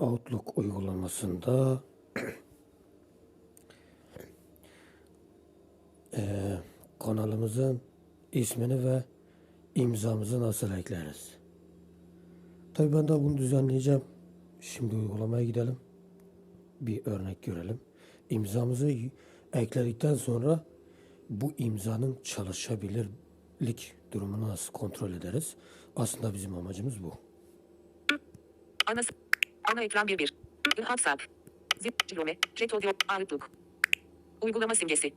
Outlook uygulamasında eee, kanalımızın ismini ve imzamızı nasıl ekleriz? Tabii ben de bunu düzenleyeceğim. Şimdi uygulamaya gidelim. Bir örnek görelim. İmzamızı ekledikten sonra bu imzanın çalışabilirlik durumunu nasıl kontrol ederiz? Aslında bizim amacımız bu. Ana, s- ana ekran 11. WhatsApp. Zip, Cilome, Chat Audio, Outlook. Uygulama simgesi.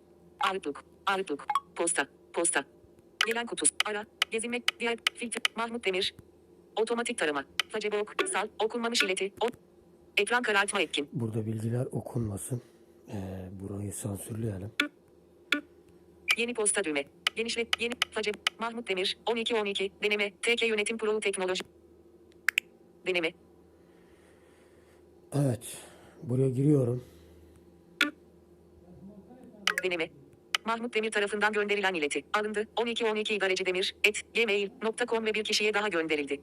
Outlook, Outlook, posta, posta. Gelen kutusu, ara, gezinmek, diğer, filtre, Mahmut Demir. Otomatik tarama, Facebook, sal, okunmamış ileti, o, ekran karartma etkin. Burada bilgiler okunmasın. Ee, burayı sansürleyelim. Yeni posta düğme. Genişlet, yeni, Facebook, Mahmut Demir, 12 12, deneme, TK Yönetim Kurulu Teknoloji. Deneme, Evet. Buraya giriyorum. Deneme. Mahmut Demir tarafından gönderilen ileti. Alındı. 12 12 idareci demir. Et. Gmail.com ve bir kişiye daha gönderildi.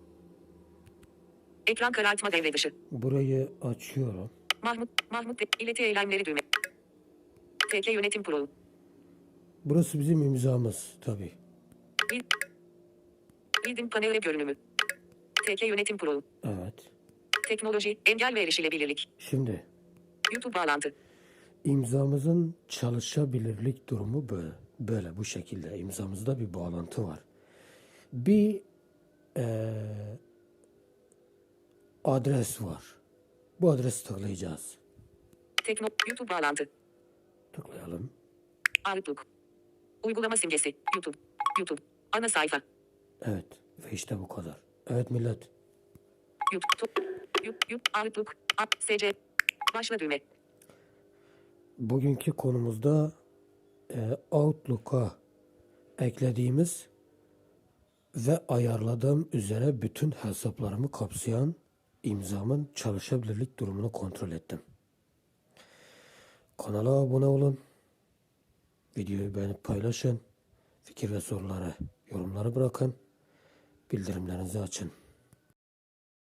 Ekran karartma devre dışı. Burayı açıyorum. Mahmut, Mahmut ileti eylemleri düğme. TK yönetim kurulu. Burası bizim imzamız tabii. Bil- Bildim paneli görünümü. TK yönetim kurulu. Evet. Teknoloji, engel ve erişilebilirlik. Şimdi YouTube bağlantı. imzamızın çalışabilirlik durumu böyle. Böyle bu şekilde imzamızda bir bağlantı var. Bir eee, adres var. Bu adresi tıklayacağız. Tekno, YouTube bağlantı. Tıklayalım. Outlook. Uygulama simgesi. YouTube. YouTube. Ana sayfa. Evet. Ve işte bu kadar. Evet millet. YouTube. Bugünkü konumuzda e, Outlook'a eklediğimiz ve ayarladığım üzere bütün hesaplarımı kapsayan imzamın çalışabilirlik durumunu kontrol ettim. Kanala abone olun. Videoyu beğenip paylaşın. Fikir ve soruları, yorumları bırakın. Bildirimlerinizi açın.